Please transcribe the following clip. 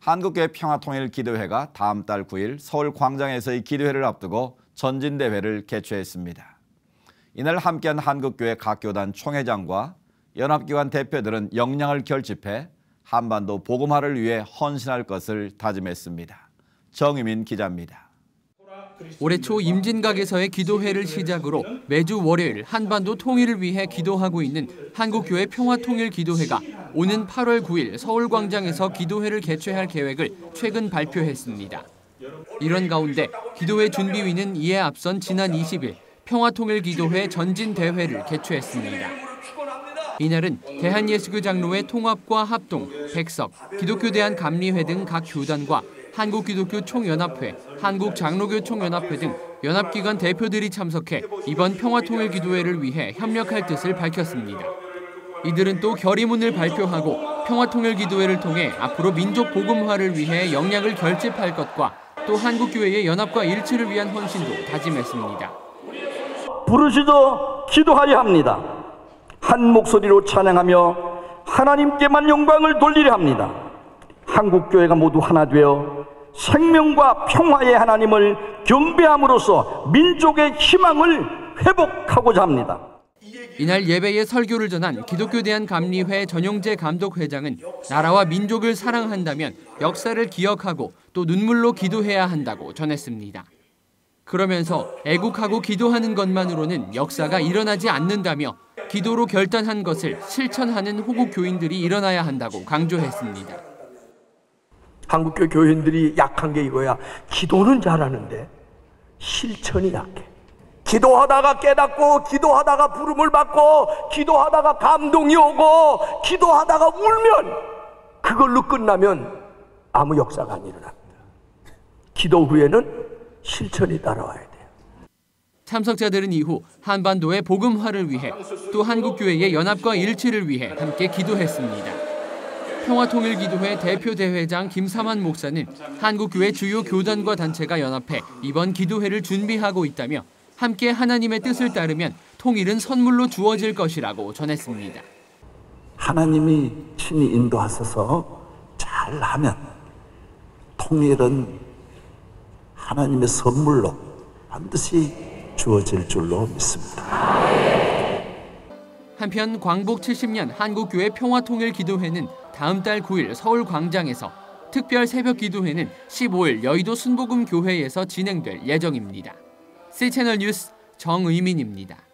한국교회 평화통일기도회가 다음 달 9일 서울 광장에서의 기도회를 앞두고 전진대회를 개최했습니다. 이날 함께한 한국교회 각 교단 총회장과 연합기관 대표들은 역량을 결집해 한반도 복음화를 위해 헌신할 것을 다짐했습니다. 정유민 기자입니다. 올해 초 임진각에서의 기도회를 시작으로 매주 월요일 한반도 통일을 위해 기도하고 있는 한국교회 평화통일기도회가 오는 8월 9일 서울광장에서 기도회를 개최할 계획을 최근 발표했습니다. 이런 가운데 기도회 준비위는 이에 앞선 지난 20일 평화통일기도회 전진대회를 개최했습니다. 이날은 대한예수교 장로회 통합과 합동, 백석, 기독교대한 감리회 등 각 교단과 한국기독교 총연합회, 한국장로교 총연합회 등 연합기관 대표들이 참석해 이번 평화통일기도회를 위해 협력할 뜻을 밝혔습니다. 이들은 또 결의문을 발표하고 평화통일기도회를 통해 앞으로 민족 복음화를 위해 역량을 결집할 것과 또 한국교회의 연합과 일치를 위한 헌신도 다짐했습니다. 부르시도 기도하려 합니다. 한 목소리로 찬양하며 하나님께만 영광을 돌리려 합니다. 한국교회가 모두 하나 되어 생명과 평화의 하나님을 경배함으로써 민족의 희망을 회복하고자 합니다. 이날 예배에 설교를 전한 기독교 대한 감리회 전용재 감독 회장은 나라와 민족을 사랑한다면 역사를 기억하고 또 눈물로 기도해야 한다고 전했습니다. 그러면서 애국하고 기도하는 것만으로는 역사가 일어나지 않는다며 기도로 결단한 것을 실천하는 호국 교인들이 일어나야 한다고 강조했습니다. 한국교 교인들이 약한 게 이거야. 기도는 잘하는데 실천이 약해. 기도하다가 깨닫고, 기도하다가 부름을 받고, 기도하다가 감동이 오고, 기도하다가 울면 그걸로 끝나면 아무 역사가 안 일어납니다. 기도 후에는 실천이 따라와야 돼요. 참석자들은 이후 한반도의 복음화를 위해 또 한국교회의 연합과 일치를 위해 함께 기도했습니다. 평화통일기도회 대표대회장 김사만 목사는 한국교회 주요 교단과 단체가 연합해 이번 기도회를 준비하고 있다며 함께 하나님의 뜻을 따르면 통일은 선물로 주어질 것이라고 전했습니다. 하나님이 친히 인도하셔서 잘하면 통일은 하나님의 선물로 반드시 주어질 줄로 믿습니다. 한편 광복 70년 한국교회 평화통일기도회는 다음 달 9일 서울 광장에서 특별 새벽 기도회는 15일 여의도 순복음 교회에서 진행될 예정입니다. C채널 뉴스 정의민입니다.